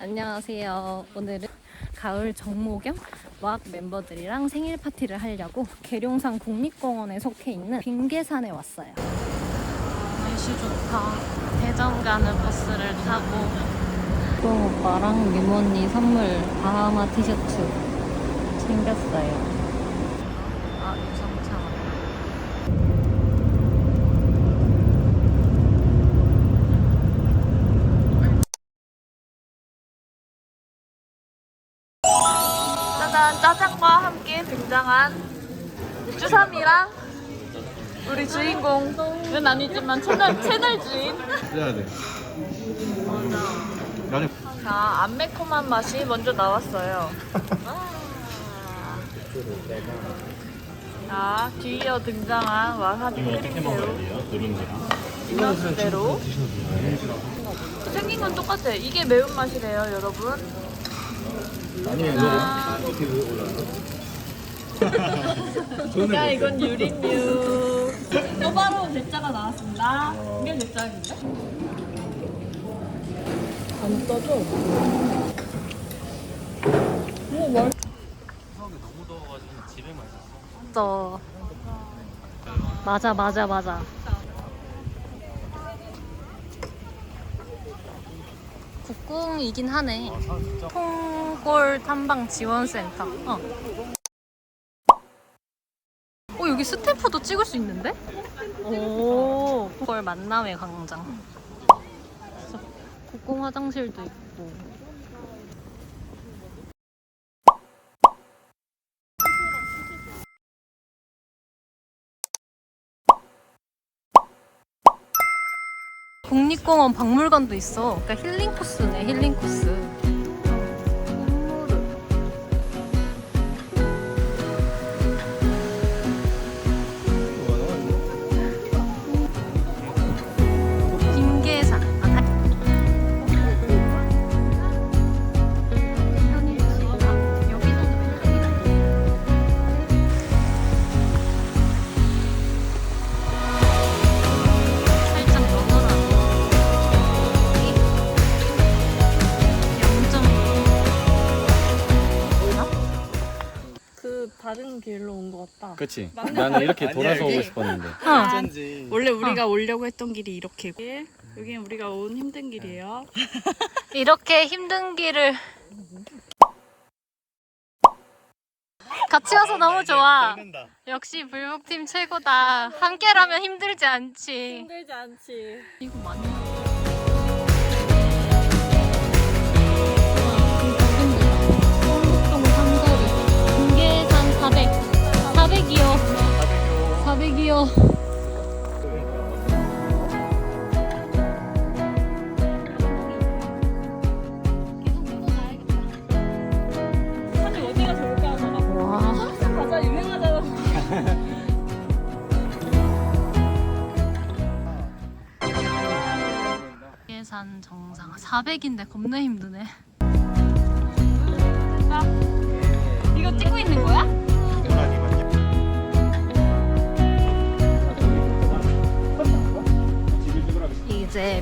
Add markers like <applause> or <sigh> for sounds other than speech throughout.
안녕하세요. 오늘은 가을 정모겸 와학 멤버들이랑 생일 파티를 하려고 계룡산 국립공원에 속해 있는 빙계산에 왔어요. 날씨 좋다. 대전 가는 버스를 타고 동 오빠랑 미모 언니 선물 바하마 티셔츠 챙겼어요. 아, 짜장과 함께 등장한 주삼이랑 우리 주인공은 아니지만 채널 채널 주인. 해야 돼. 나는 자, 안 매콤한 맛이 먼저 나왔어요. 와. 자, 뒤이어 등장한 와사비 크림새우. 이면수대로. 생긴 건 똑같아. 이게 매운맛이래요, 여러분. <laughs> 야, 이건 유린유. 또바로 대짜가 나왔습니다. 이게 대짜인데? 안 떠줘. 또 맞아 맞아 맞아 국궁이긴 하네 통골 탐방 지원센터 어. 어 여기 스탬프도 찍을 수 있는데? 오 통골 만남의 광장 국궁 화장실도 있고 국립공원 박물관도 있어. 그러니까 힐링 코스네, 힐링 코스. 같다. 그치. 나는 이렇게 돌아서 오고 싶었는데. 원래 우리가 오려고 했던 길이 이렇게. 여기는 우리가 온 힘든 길이에요. <laughs> 이렇게 힘든 길을 같이 와서 너무 좋아. 역시 불복팀 최고다. 함께라면 힘들지 않지. 힘들지 않지. 이거 많이. 400이요 사실 어디가 좋을까 하다가 와 항상 가자 유행하잖아. 금계산 정상 400인데 겁나 힘드네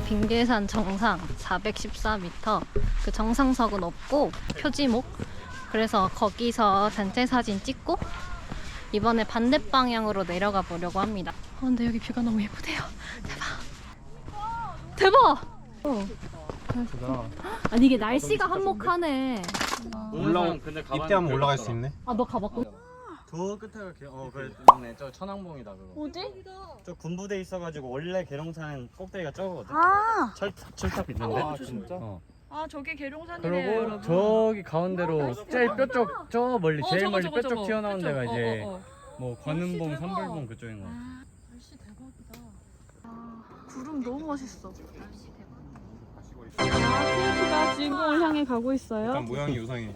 빙계산 정상 414m 그 정상석은 없고 표지목 그래서 거기서 단체 사진 찍고 이번에 반대 방향으로 내려가 보려고 합니다. 아, 근데 여기 뷰가 너무 예쁘대요. 대박! 대박! 어. 아니 이게 날씨가 한몫하네. 올라오. 입대하면 올라갈 수 있네. 아 너 가봤고? 저 끝에 이렇게 어 그래 있네 저 천왕봉이다 그거 어디? 저 군부대 있어가지고 원래 계룡산 꼭대기가 저거거든 아, 철 철탑 있는데 아, 진짜? 어 아 저게 계룡산이래요, 그리고 여러분. 저기 가운데로 제일 뼈쪽 저 멀리 어, 제일 저거, 멀리 저거, 뼈쪽. 튀어나온 데가. 이제 어, 어, 어. 뭐 관음봉 대박. 삼불봉 그쪽인 거 날씨 대박이다. 아, 구름 너무 멋있어. 아, TF가 주인공을 향해 가고 있어요. 약간 모양이 유상해.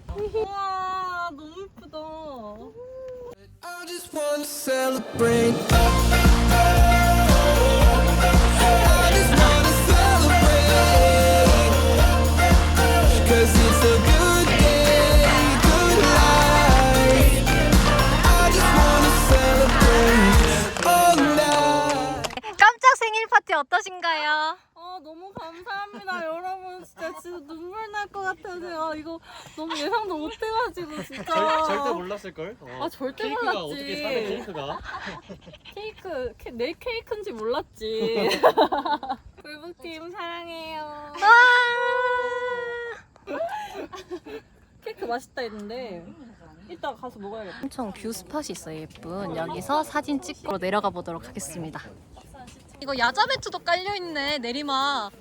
깜짝 생일 파티 어떠신가요? 어 너무 감사합니다. <laughs> 여러분 진짜 진짜 눈물 날 것 같아요. 제가 이거 너무 예상도 못 해가지고 진짜. 절, 절대 몰랐을 걸. 아 절대 케이크가 몰랐지. 어떻게 사는 케이크가? <laughs> 케이크 케- 내 케이크인지 몰랐지. <laughs> 불북팀 사랑해요. 케이크 맛있다 했는데 이따 가서 먹어야겠다. 엄청 뷰 스팟이 있어요 예쁜. 여기서 사진 찍고 내려가 보도록 하겠습니다 이거 야자배추도 깔려있네 내리막.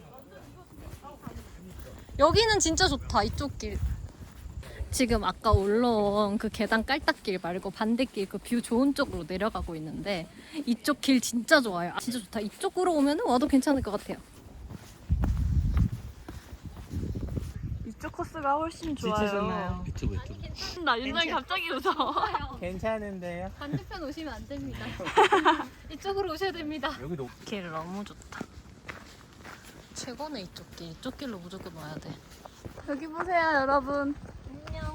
여기는 진짜 좋다 이쪽 길. 지금 아까 올라온 그 계단 깔딱길 말고 반대길 그 뷰 좋은 쪽으로 내려가고 있는데 이쪽 길 진짜 좋아요. 아, 진짜 좋다. 이쪽으로 오면 와도 괜찮을 것 같아요 이쪽 코스가 훨씬 좋아요 유튜브 유튜브. 나 윤정이 갑자기 웃어 괜찮은데요? 반대편 오시면 안 됩니다 <laughs> 이쪽으로 오셔야 됩니다 여기도 길 너무 좋다. 최고네 이쪽 길. 이쪽 길로 무조건 와야 돼. 여기 보세요 여러분 안녕.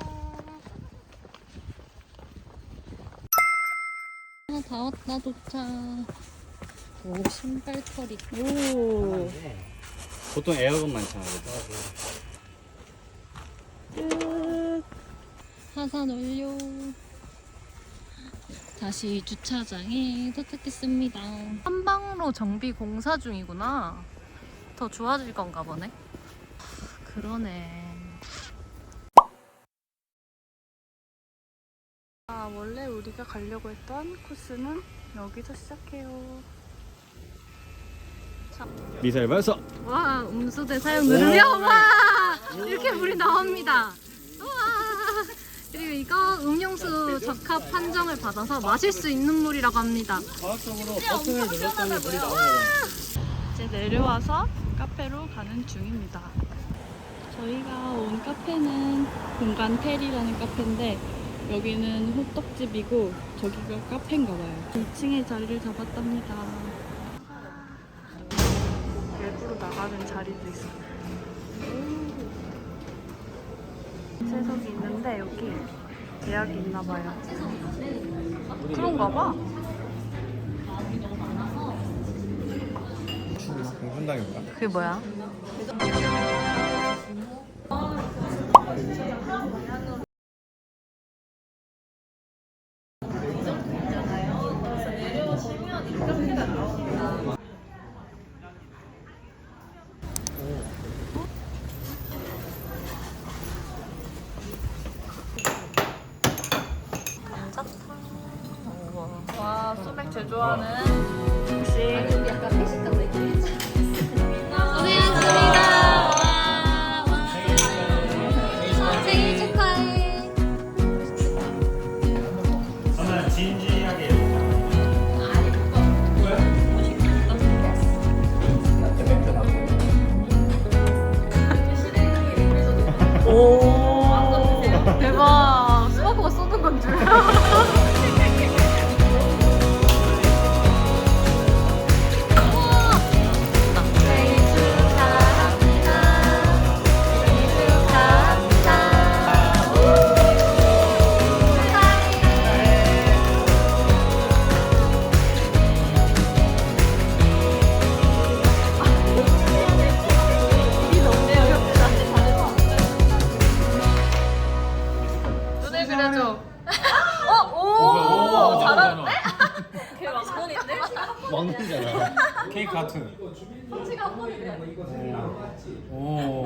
아, 다 왔다 도착. 오 신발 털이. 오 보통 에어건 많잖아. 하산 완료. 다시 주차장에 도착했습니다. 한방로 정비 공사 중이구나. 더 좋아질 건가 보네. 그러네. 아, 원래 우리가 가려고 했던 코스는 여기서 시작해요. 미사일 발사. 와 음수대 사용 누르면 와 이렇게 물이 나옵니다. 와 그리고 이거 음용수 적합 판정을 받아서 마실 수 있는 물이라고 합니다. 과학적으로 버튼을 눌렀더니 물이 나오는 이제 내려와서 카페로 가는 중입니다. 저희가 온 카페는 공간 텔이라는 카페인데 여기는 호떡집이고 저기가 카페인가 봐요. 2층에 자리를 잡았답니다. 외부로 나가는 자리도 있어요. 채석이 있는데 여기 예약이 있나 봐요. 그런가 봐. 공산당인가? 그게 뭐야? 와, 제조하는 혹시 고생하셨습니다. 생일 축하해. 저는 진지하게 대박. 수박보가 쏟은 건 줄. 같은. 오.